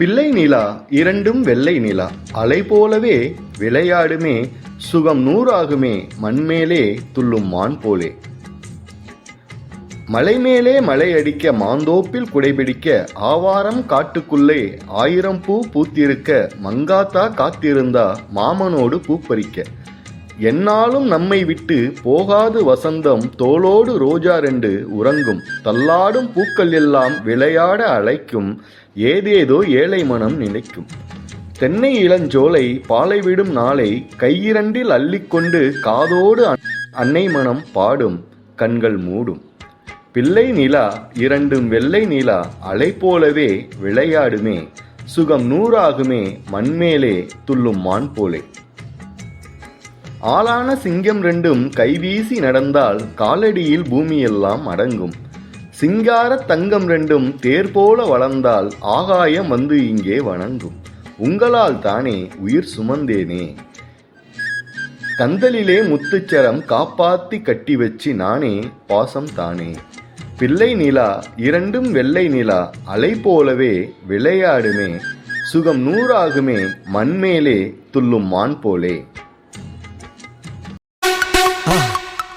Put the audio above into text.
பிள்ளை நிலா இரண்டும் வெள்ளை நிலா. அலை போலவே விளையாடுமே சுகம் நூறாகுமே மண்மேலே துள்ளும் மான் போலே. மலை மேலே மலை அடிக்க மாந்தோப்பில் குடைபிடிக்க ஆவாரம் காட்டுக்குள்ளே ஆயிரம் பூ பூத்திருக்க மங்காத்தா காத்திருந்தா மாமனோடு பூப்பறிக்க. என்னாலும் நம்மை விட்டு போகாது வசந்தம் தோளோடு ரோஜா ரெண்டு உறங்கும். தள்ளாடும் பூக்கள் எல்லாம் விளையாட அழைக்கும். ஏதேதோ ஏழை மனம் நினைக்கும். தென்னை இளஞ்சோலை பாலை விடும் நாளை கையிரண்டில் அள்ளிக்கொண்டு காதோடு அன்னை மனம் பாடும் கண்கள் மூடும். பிள்ளை நிலா இரண்டும் வெள்ளை நிலா அலை போலவே விளையாடுமே. சுகம் நூறாகுமே மண்மேலே துள்ளும் மான் போலே. ஆளான சிங்கம் ரெண்டும் கைவீசி நடந்தால் காலடியில் பூமியெல்லாம் அடங்கும். சிங்கார தங்கம் ரெண்டும் தேர் போல வளர்ந்தால் ஆகாயம் வந்து இங்கே வணங்கும். உங்களால் தானே உயிர் சுமந்தேனே? கந்தலிலே முத்துச்சரம் காப்பாத்தி கட்டி வச்சு நானே பாசம் தானே? பிள்ளை நிலா இரண்டும் வெள்ளை நிலா அலை போலவே விளையாடுமே. சுகம் நூறாகுமே மண்மேலே துள்ளும் மான் போலே.